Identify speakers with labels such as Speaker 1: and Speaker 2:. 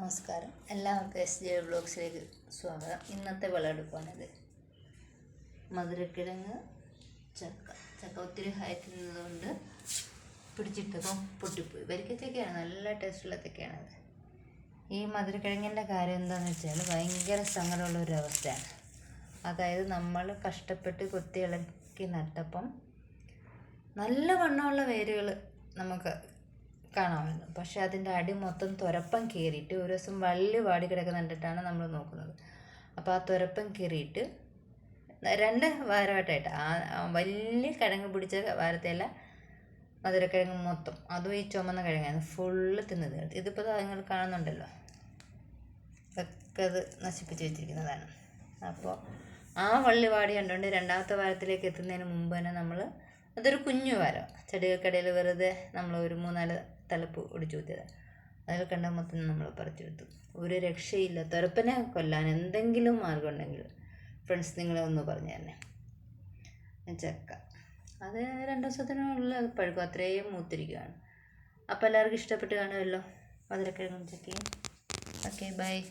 Speaker 1: നമസ്കാരം. എല്ലാവർക്കും S J ബ്ലോഗ്സിലേക്ക് സ്വാഗതം. ഇന്നത്തെ വിളവെടുപ്പാണിത്. മധുരക്കിഴങ്ങ് ചക്ക. ചക്ക ഒത്തിരി ഹയറ്റുന്നതുകൊണ്ട് പിടിച്ചിട്ടതും പൊട്ടിപ്പോയി. വരിക്കച്ചക്കയാണ്. നല്ല ടേസ്റ്റുള്ള ചക്കയാണത്. ഈ മധുരക്കിഴങ്ങിന്റെ കാര്യം എന്താണെന്ന് വെച്ചാൽ ഭയങ്കര സങ്കടമുള്ള ഒരു അവസ്ഥയാണ്. അതായത് നമ്മൾ കഷ്ടപ്പെട്ട് കൊത്തി ഇളക്കി നട്ടപ്പം നല്ല വണ്ണമുള്ള വേരുകൾ നമുക്ക് കാണാമായിരുന്നു പക്ഷേ അതിന്റെ അടി മൊത്തം തുരപ്പം കീറിയിട്ട് ഒരു ദിവസം വള്ളി വാടി കിടക്കുന്ന കണ്ടിട്ടാണ് നമ്മൾ നോക്കുന്നത്. അപ്പോൾ ആ തുരപ്പം കീറിയിട്ട് രണ്ട് വാരമായിട്ടായിട്ട്. ആ വലിയ കിഴങ്ങ് പിടിച്ച വാരത്തെയല്ല മധുരക്കിഴങ്ങ് മൊത്തം. അതും ഈ ചുമന്ന കിഴങ്ങായിരുന്നു ഫുള്ള് തിന്ന് തീർത്ത്. ഇതിപ്പോൾ നിങ്ങൾ കാണുന്നുണ്ടല്ലോ. ഒക്കെ അത് നശിപ്പിച്ച് വെച്ചിരിക്കുന്നതാണ്. അപ്പോൾ ആ വള്ളി വാടി കണ്ടുകൊണ്ട് രണ്ടാമത്തെ വാരത്തിലേക്ക് എത്തുന്നതിന് മുമ്പ് തന്നെ നമ്മൾ അതൊരു കുഞ്ഞു വാരം. ചെടികൾക്കിടയിൽ വെറുതെ നമ്മൾ ഒരു മൂന്നാൽ തലപ്പ് ഒടിച്ചു കുത്തിയത് അതിൽ കണ്ട മൊത്തം നമ്മൾ പറിച്ചെടുത്തു. ഒരു രക്ഷയില്ല. തുരപ്പനെ കൊല്ലാൻ എന്തെങ്കിലും മാർഗം ഉണ്ടെങ്കിൽ ഫ്രണ്ട്സ് നിങ്ങളെ ഒന്ന് പറഞ്ഞു തന്നെ. ചക്ക. അത് രണ്ട് ദിവസത്തിനുള്ള പഴുക്കും. അത്രയും മൂത്തിരിക്കുകയാണ് അപ്പോൾ എല്ലാവർക്കും ഇഷ്ടപ്പെട്ട് കാണുമല്ലോ? മധുരക്കിഴങ്ങും ചക്കയും. Okay bye.